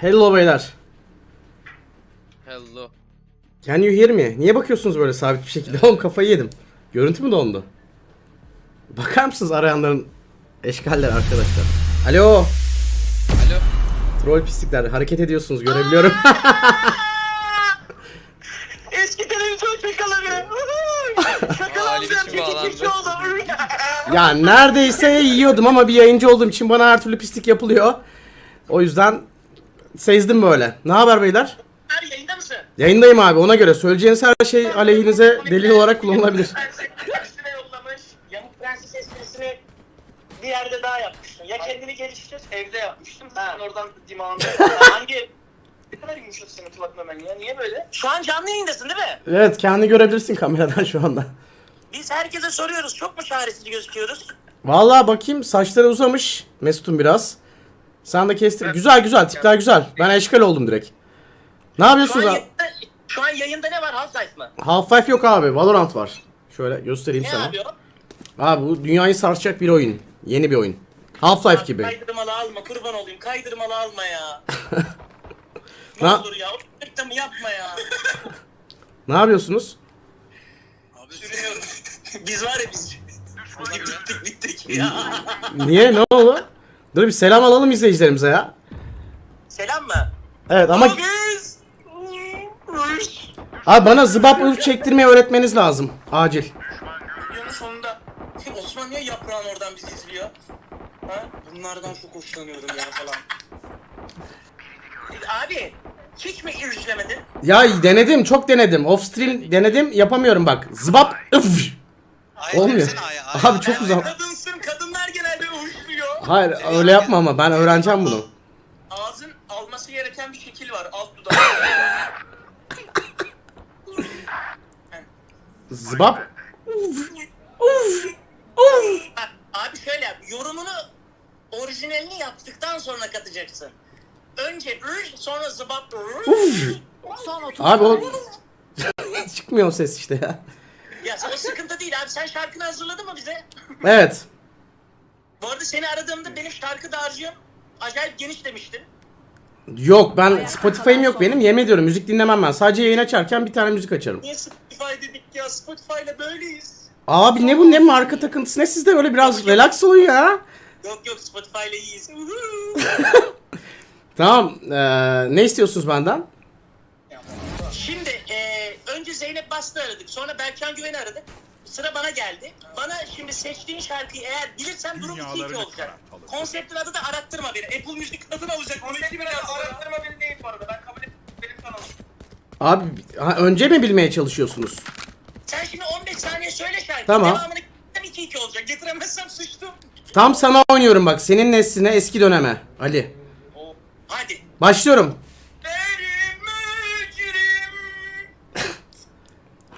Hello beyler. Hello. Can you hear me? Niye bakıyorsunuz böyle sabit bir şekilde? Oğlum kafayı yedim. Görüntü mü dondu? Bakar mısınız arayanların eşkaller arkadaşlar? Alo. Alo. Troll pislikler hareket ediyorsunuz görebiliyorum. Eski televizyon şakaları. Oldu. ya neredeyse yiyordum ama bir yayıncı olduğum için bana her türlü pislik yapılıyor. O yüzden sezdim böyle. Ne haber beyler? Her yayında mısın? Yayındayım abi ona göre. Söyleyeceğiniz her şey aleyhinize delil olarak kullanılabilir. Esprisine yollamış. Yamuk Prenses esprisini bir yerde daha yapmıştın. Ya kendini geliştir, evde yapmıştım. Sen oradan dimağını. Hangi... Ne kadar yumuşak senin kulakma ben ya. Niye böyle? Şu an canlı yayındasın değil mi? Evet kendi görebilirsin kameradan şu anda. Biz herkese soruyoruz. Çok mu çaresiz gözüküyoruz? Vallahi bakayım saçları uzamış Mesut'un biraz. Sen de kestir. Güzel güzel tipler güzel. Ben eşkal oldum direkt. Ne yapıyorsunuz abi? şu an yayında ne var? Half-Life mı? Half-Life yok abi. Valorant var. Şöyle göstereyim Ne sana. yapıyor? Abi bu dünyayı sarsacak bir oyun. Yeni bir oyun. Half-Life gibi. Kaydırmalı alma kurban olayım. Kaydırmalı alma ya. ne olur ya. O yapma ya. Ne yapıyorsunuz? Sürünüyorum. biz var ya biz. bittik bittik ya. Niye? Ne oldu? Dur bir selam alalım izleyicilerimize ya. Selam mı? Evet ama Biz. abi bana zıbap ırf çektirmeyi öğretmeniz lazım. Acil. Videonun sonunda. Osman niye yaprağın oradan bizi izliyor? Ha? Bunlardan çok hoşlanıyorum ya falan. Abi hiç mi izlemedin? Ya denedim, çok denedim. Off stream denedim, yapamıyorum bak. Zıbap ıf. Olmuyor. Abi çok uzak. Hayır öyle yapma ama ben öğreneceğim bunu. Ağzın alması gereken bir şekil var alt dudağı. Zıbap. Bak, abi şöyle yap. Yorumunu orijinalini yaptıktan sonra katacaksın. Önce ır, sonra zıbap ır. Son 30 Abi o çıkmıyor o ses işte ya. Ya o sıkıntı değil abi. Sen şarkını hazırladın mı bize? Evet. Bu arada seni aradığımda benim şarkı dağarcığım acayip geniş demiştin. Yok ben Spotify'ım yok benim. Yemin ediyorum müzik dinlemem ben. Sadece yayın açarken bir tane müzik açarım. Niye Spotify dedik ya? Spotify'la böyleyiz. Abi ne bu ne marka takıntısı ne sizde öyle biraz relax olun ya. Yok yok Spotify'la iyiyiz. Tamam eee, ne istiyorsunuz benden? Şimdi eee, önce Zeynep Bastı aradık. Sonra Berkcan Güven'i aradık. Sıra bana geldi. Bana şimdi seçtiğin şarkıyı eğer bilirsem durum 2-2 olacak. Konseptin adı da arattırma beni. Apple Müzik adını alacak. Konsepti biraz arattırma beni değil bu arada. Ben kabul ettim. Benim kanalım. Abi ha, önce mi bilmeye çalışıyorsunuz? Sen şimdi 15 saniye söyle şarkıyı. Tamam. Devamını getiremezsem 2-2 olacak. Getiremezsem sıçtım. Tam sana oynuyorum bak. Senin nesline eski döneme. Ali. Hadi. Başlıyorum. Benim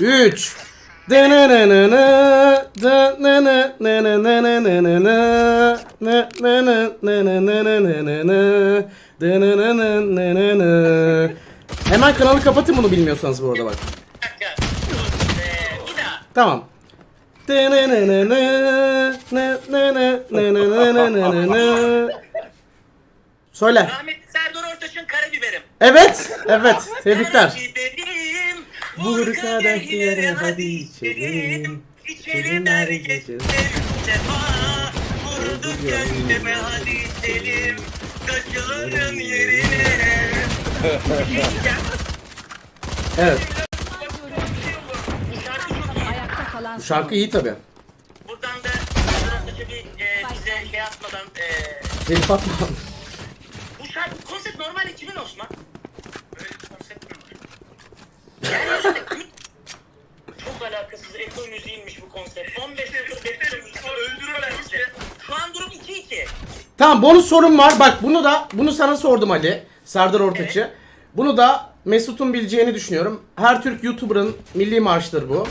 mücrim. 3 Hemen kanalı kapatın bunu bilmiyorsanız bu arada bak. Tamam. Söyle. Rahmetli Serdar Ortaç'ın karabiberim. Evet, evet. Tebrikler. Karabiberi Vur kadehleri hadi içelim. İçelim her gece defa. Vurduk kendime hadi içelim. Kaçıların yerine. Evet. Bu şarkı iyi. Tabi. Buradan da bir e, bize şey atmadan e, Telif atma. Bu şarkı konsept normalde kimin Osman? Böyle bir konsept mi var? Yeryüzünde gül... Çok alakasız Eko müziğiymiş bu konsept. 15 yıldır bekliyoruz. Öldürürler bizi. Şu an durum 2-2. Tamam bonus sorum var. Bak bunu da bunu sana sordum Ali. Serdar Ortaç'ı. Bunu da Mesut'un bileceğini düşünüyorum. Her Türk YouTuber'ın milli marşıdır bu.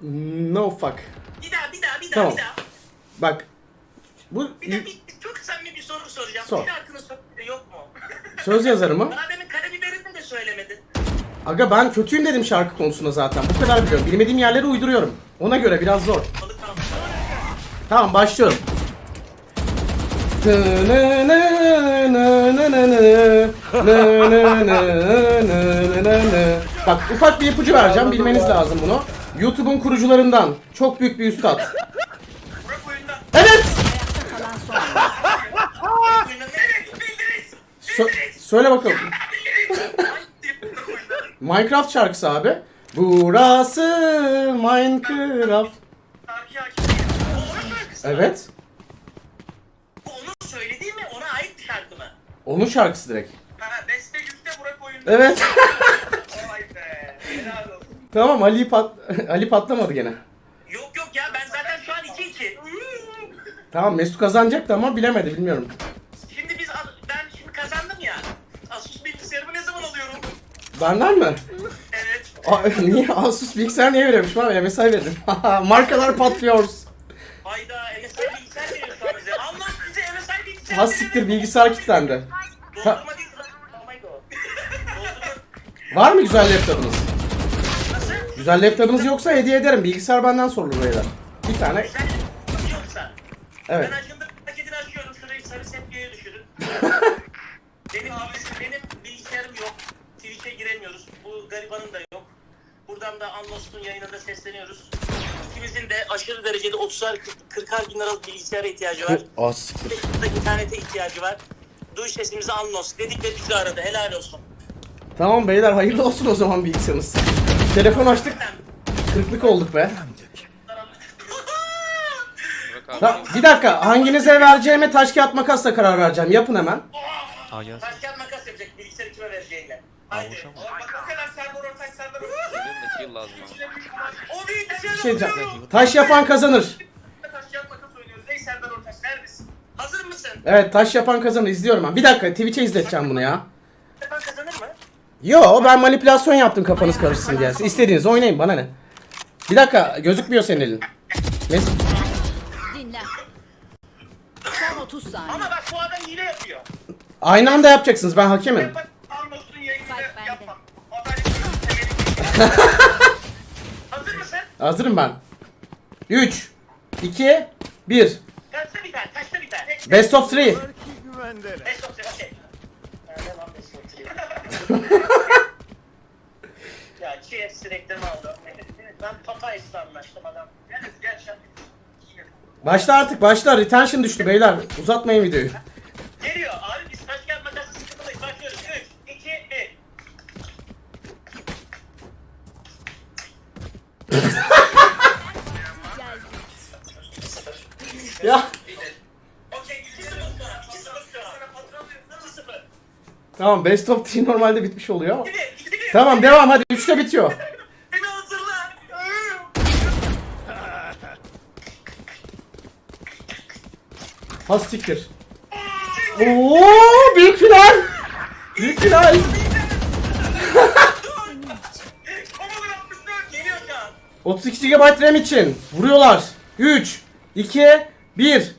Gibi fatihlerden bir kan var. No fuck. Tamam. Bir daha. Bak. Bu Bir de bir, çok samimi bir soru soracağım. Sor. Şarkının sözleri yok mu? söz yazarı mı? Daha demin karabiberini de söylemedin. Aga ben kötüyüm dedim şarkı konusunda zaten. Bu kadar biliyorum. Bilmediğim yerleri uyduruyorum. Ona göre biraz zor. Balık kalmış. Tamam başlıyorum. Bak ufak bir ipucu vereceğim bilmeniz lazım bunu. YouTube'un kurucularından çok büyük bir üstad. Evet. Sö- söyle bakalım. Minecraft şarkısı abi. Burası Minecraft. Evet. Bu onun söylediği mi? Ona ait bir şarkı mı? Onun şarkısı direkt. Ha, beste güçte Burak oyunda. Evet. Vay be. Helal olsun. Tamam Ali pat Ali patlamadı gene. Yok yok ya ben zaten şu an 2-2. Tamam Mesut kazanacaktı ama bilemedi bilmiyorum. Şimdi biz ben şimdi kazandım ya. Asus bilgisayarımı ne zaman alıyorum? Benden mi? Evet. Aa, niye? Asus bilgisayar niye veriyormuş? Bana MSI verin. Markalar patlıyor. Hayda MSI bilgisayar veriyor şu an bize. Allah bize MSI bilgisayar Ha siktir bilgisayar kilitlendi. Doldurma değil. Oh. Doldurma. Var mı güzel laptopunuz? Güzel laptopunuz yoksa hediye ederim. Bilgisayar benden sorulur beyler. Bir tane. Güzel yoksa. Evet. Ben açındır paketini açıyorum. Şurayı sarı sepkeye düşürün. benim abisi, benim bilgisayarım yok. Twitch'e giremiyoruz. Bu garibanın da yok. Buradan da Unlost'un yayınında sesleniyoruz. İkimizin de aşırı derecede 30'ar 40'ar bin liralık bilgisayara ihtiyacı var. Aa siktir. İnternete ihtiyacı var. Duy sesimizi Unlost dedik ve bizi aradı. Helal olsun. Tamam beyler hayırlı olsun o zaman bilgisayarınız. Telefon açtık. Kırklık olduk be. Ta- bir dakika hanginize vereceğime taş kağıt makasla karar vereceğim. Yapın hemen. Aa gelsin. Taş kağıt makas yapacak bilgisayarı kime. Haydi. Bak o kadar. Benim lazım ama. O bilgisayarı Bir şey diyeceğim. Taş yapan kazanır. Taş kağıt makas oynuyoruz. Ey Serdar Ortaç neredesin? Hazır mısın? Evet taş yapan kazanır izliyorum ben. Bir dakika Twitch'e izleteceğim bunu ya. Yo ben manipülasyon yaptım kafanız karışsın diye. İstediğiniz oynayın bana ne. Bir dakika gözükmüyor senin elin. Mes Dinlen. Son 30 saniye. Ama bak bu adam hile yapıyor. Aynı anda yapacaksınız ben hakemim. Bak Arnos'un yayınında Bak bende. yapma. Adalet Hazır mısın? Hazırım ben. 3 2 1 Kaçta biter? Kaçta biter? Best of 3 Best of three, okey. Ya GF direktörümü aldı. Ben Papayis'le anlaştım adam. Yani gerçekten Başla artık başla. Retention düştü beyler. Uzatmayın videoyu. Geliyor abi biz taş kağıt makas sıkıntılıyız. Başlıyoruz. 3, 2, 1. Ya. Tamam best of 3 normalde bitmiş oluyor ama. 2-1. 2-1. Tamam devam hadi 3'te bitiyor. Beni hazırla. Ha siktir. Oo büyük final. Büyük final. Geliyor şu an. 32 GB RAM için vuruyorlar. 3 2 1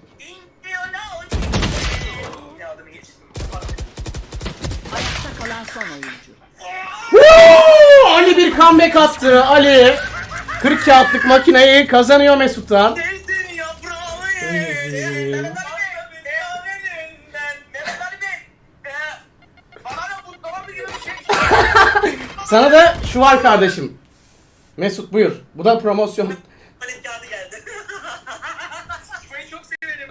bir comeback attı. Ali 40 kağıtlık makineyi kazanıyor Mesut'tan. Yaprağı. Sana da şu var kardeşim. Mesut buyur. Bu da promosyon. Palet kağıdı geldi. Şurayı çok severim.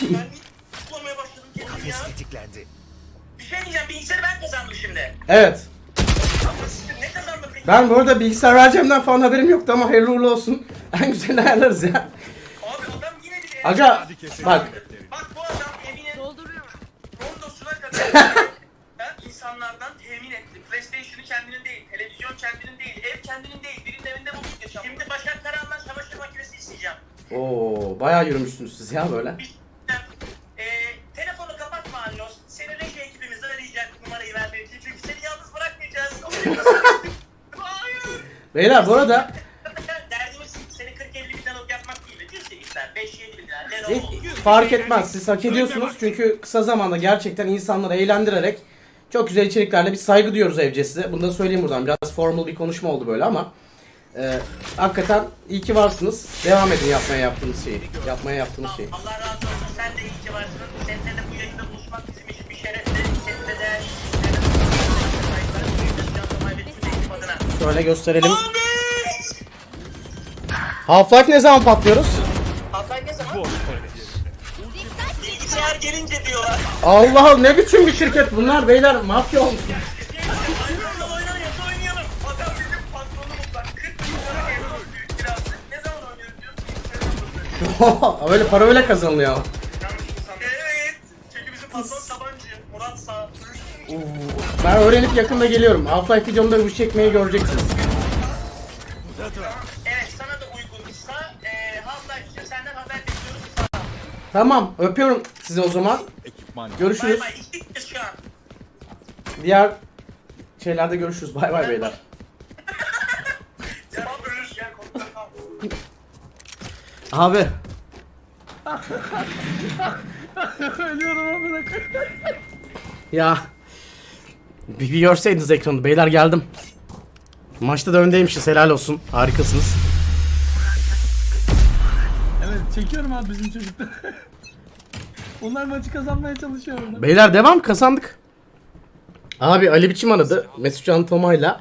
Ben kullanmaya başladım kendimi ya. tetiklendi. Bir şey diyeceğim bilgisayarı ben kazandım şimdi. Evet. Ben bu arada bilgisayar vereceğimden falan haberim yoktu ama hayırlı uğurlu olsun. En güzel ayarlarız ya. Abi adam yine bir Aga bak Bak bu adam evine Dolduruyor. rondosuna kadar ha, insanlardan temin etti. PlayStation'ı kendinin değil, televizyon kendinin değil, ev kendinin değil. Birinin evinde bulduk yaşam. Şimdi Başak Karahan'dan çamaşır makinesi isteyeceğim. Oo bayağı yürümüşsünüz siz ya böyle. Bir Beyler bu arada Derdimiz seni 40-50 bin liralık yapmak değil. Düz ister. Hiç fark etmez. Siz hak ediyorsunuz. Çünkü kısa zamanda gerçekten insanları eğlendirerek çok güzel içeriklerle bir saygı duyuyoruz Evce size. Bunu da söyleyeyim buradan. Biraz formal bir konuşma oldu böyle ama e, hakikaten iyi ki varsınız. Devam edin yapmaya yaptığınız şeyi. Yapmaya yaptığınız şeyi. Allah razı olsun. Sen de iyi ki varsın. Şöyle gösterelim. Half-Life ne zaman patlıyoruz? Half-Life ne zaman? Bilgisayar gelince diyorlar. Allah Allah ne biçim bir şirket bunlar beyler mafya olmuş. Oynayalım oynayalım oynayalım. Adam bizim patronumuz bak 40 bin lira euro büyük kirası. Ne zaman oynuyoruz diyor. Öyle para öyle kazanılıyor. Evet. Çünkü bizim patron tabancı. Murat sağ. Ben öğrenip yakında geliyorum. Half-Life videomda bu çekmeyi göreceksiniz. Evet sana da uygunsa e, Half-Life için senden haber bekliyoruz. Sağ ol. Tamam öpüyorum sizi o zaman. Bay Görüşürüz. bay. İştik biz şu an. Diğer şeylerde görüşürüz. Bay bay beyler. Komutanım. Abi Ölüyorum amına koyayım. ya bir, görseydiniz ekranı. Beyler geldim. Maçta da öndeymişiz. Helal olsun. Harikasınız. Evet çekiyorum abi bizim çocuklar. Onlar maçı kazanmaya çalışıyor orada. Beyler devam kazandık. Abi Ali Biçim aradı. Mesut Can Toma'yla.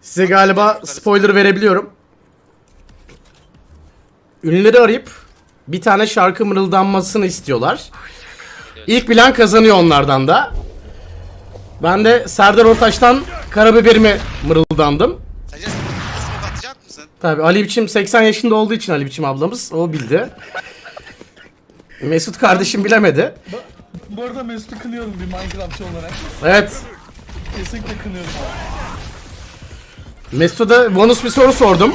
Size galiba spoiler verebiliyorum. Ünlüleri arayıp bir tane şarkı mırıldanmasını istiyorlar. İlk bilen kazanıyor onlardan da. Ben de Serdar Ortaç'tan Karabiberimi mırıldandım. Sence smoke atacak mısın? Tabii Ali Biçim 80 yaşında olduğu için Ali Biçim ablamız o bildi. Mesut kardeşim bilemedi. Bu arada Mesut'u kınıyorum bir Minecraftçı olarak. Evet. Kesinlikle kınıyorum. Mesut'a bonus bir soru sordum.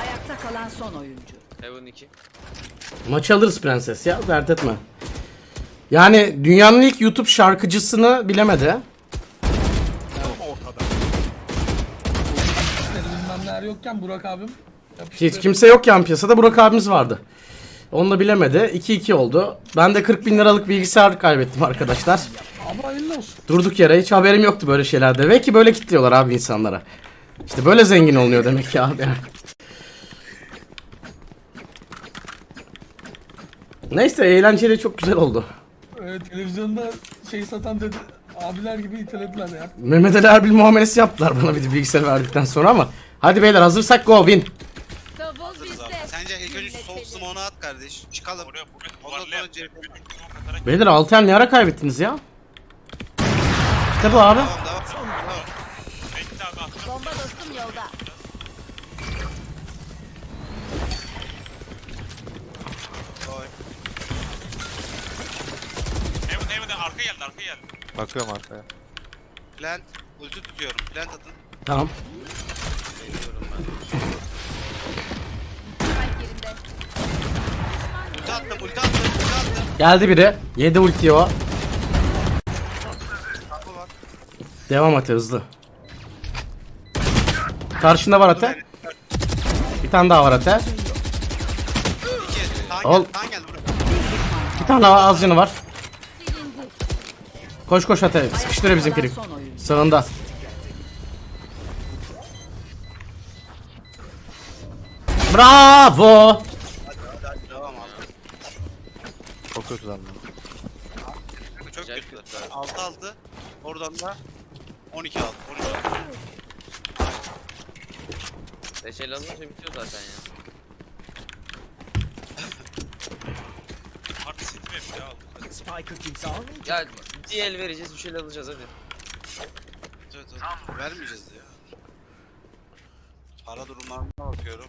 Ayakta kalan son oyuncu. Heaven 2. Maçı alırız prenses ya dert etme. Yani dünyanın ilk YouTube şarkıcısını bilemedi. İşleri bilmem neler yokken Burak abim Hiç kimse yok yan piyasada Burak abimiz vardı. Onu da bilemedi. 2-2 oldu. Ben de 40 bin liralık bilgisayar kaybettim arkadaşlar. Ama hayırlı olsun. Durduk yere hiç haberim yoktu böyle şeylerde. Demek ki böyle kitliyorlar abi insanlara. İşte böyle zengin oluyor demek ki abi. Neyse eğlenceli çok güzel oldu. Ee, televizyonda şey satan dedi abiler gibi itelediler ya. Mehmet Ali Erbil muamelesi yaptılar bana bir de bilgisayar verdikten sonra ama. Hadi beyler hazırsak go win. Davul Hazırız abi. Sence ilk önce soğuk smoke'unu at kardeş. Çıkalım. Ondan sonra CHP. Beyler 6 el ne ara kaybettiniz ya? İşte bu abi. Devam arka geldi arka geldi. Bakıyorum arkaya. Plant. Ulti tutuyorum. Plant atın. Tamam. Geliyorum ben. Ulti attım. Ulti attım. Ulti attım. Geldi biri. 7 ulti o. Kapı var. Devam at hızlı. Karşında var ate. Bir tane daha var ate. İki. Ol. buraya. Bir tane daha az canı var. Koş koş ate. Sıkıştırıyor bizimkini. Sağında. Bravo. Çok kötü lan. Çok Güzel kötü. kötü. 6 6. Oradan da 12 aldı. 12 aldı. Beşel alınca bitiyor zaten ya. Artı map ya aldık. Ya bir el vereceğiz bir şeyler alacağız hadi. Evet, evet. Vermeyeceğiz ya. Para durumlarına bakıyorum.